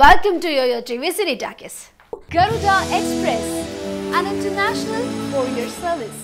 Welcome to Yoyo TV City Takis. Garuda Express, an international courier service.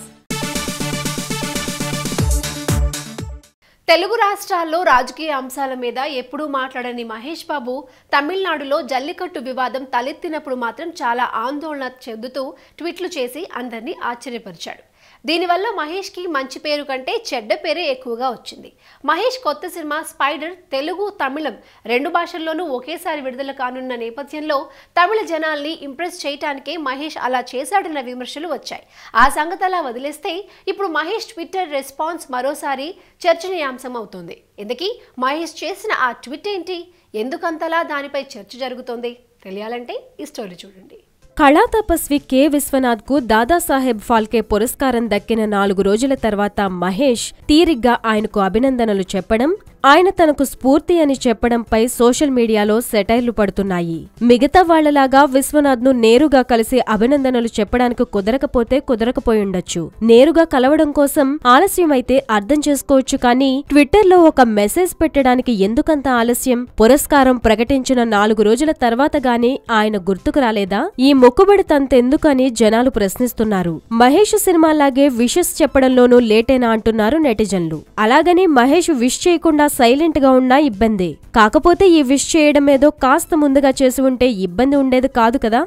Telugu రాష్ట్రాల్లో రాజకీయ అంశాల మీద ఎప్పుడూ మాట్లాడని మహేష్ బాబు తమిళనాడులో జల్లికట్టు వివాదం తలెత్తినప్పుడు మాత్రం చాలా ఆందోళన చెందుతూ ట్వీట్లు చేసి అందరినీ ఆశ్చర్యపరిచాడు దీనివల్ల మహేష్కి మంచి పేరు కంటే చెడ్డ పేరే ఎక్కువగా వచ్చింది. మహేష్ కొత్త సినిమా స్పైడర్ తెలుగు తమిళం రెండు భాషల్లోనూ ఒకేసారి విడుదల కానున్న నేపథ్యంలో తమిళ జనాల్ని ఇంప్రెస్ చేయటానికే మహేష్ అలా చేశాడన్న విమర్శలు వచ్చాయి. ఆ సంగతి అలా వదిలేస్తే ఇప్పుడు మహేష్ ట్విట్టర్ రెస్పాన్స్ మరోసారి చర్చనీయాంశం అవుతుంది. ఇందుకీ మహేష్ చేసిన ఆ ట్వీట్ ఏంటి? ఎందుకంతలా దానిపై చర్చ జరుగుతోంది? తెలియాలంటే ఈ స్టోరీ చూడండి. కళా తపస్వి కె. విశ్వనాథ్కు దాదాసాహెబ్ ఫాల్కే పురస్కారం దక్కిన నాలుగు రోజుల తర్వాత మహేష్ తీరిగ్గా ఆయనకు అభినందనలు చెప్పడం ఆయన తనకు స్ఫూర్తి అని చెప్పడంపై సోషల్ మీడియాలో సెటైర్లు పడుతున్నాయి. మిగతా వాళ్ళలాగా విశ్వనాథ్ను నేరుగా కలిసి అభినందనలు చెప్పడానికి కుదరకపోతే కుదరకపోయుండొచ్చు నేరుగా కలవడం కోసం ఆలస్యమైతే అర్థం చేసుకోవచ్చు కానీ ట్విట్టర్లో ఒక మెసేజ్ పెట్టడానికి ఎందుకంత ఆలస్యం? పురస్కారం ప్రకటించిన నాలుగు రోజుల తర్వాత గానీ ఆయన గుర్తుకు రాలేదా? ఈ మొక్కుబడి తంతెందుకని జనాలు ప్రశ్నిస్తున్నారు. మహేష్ సినిమాలాగే విషెస్ చెప్పడంలోనూ లేటేనా అంటున్నారు నెటిజన్లు. అలాగని మహేష్ విష్ చేయకుండా సైలెంట్గా ఉన్నా ఇబ్బంది. కాకపోతే ఈ విష్ చేయడం ఏదో కాస్త ముందుగా చేసి ఉంటే ఇబ్బంది ఉండేది కాదు కదా?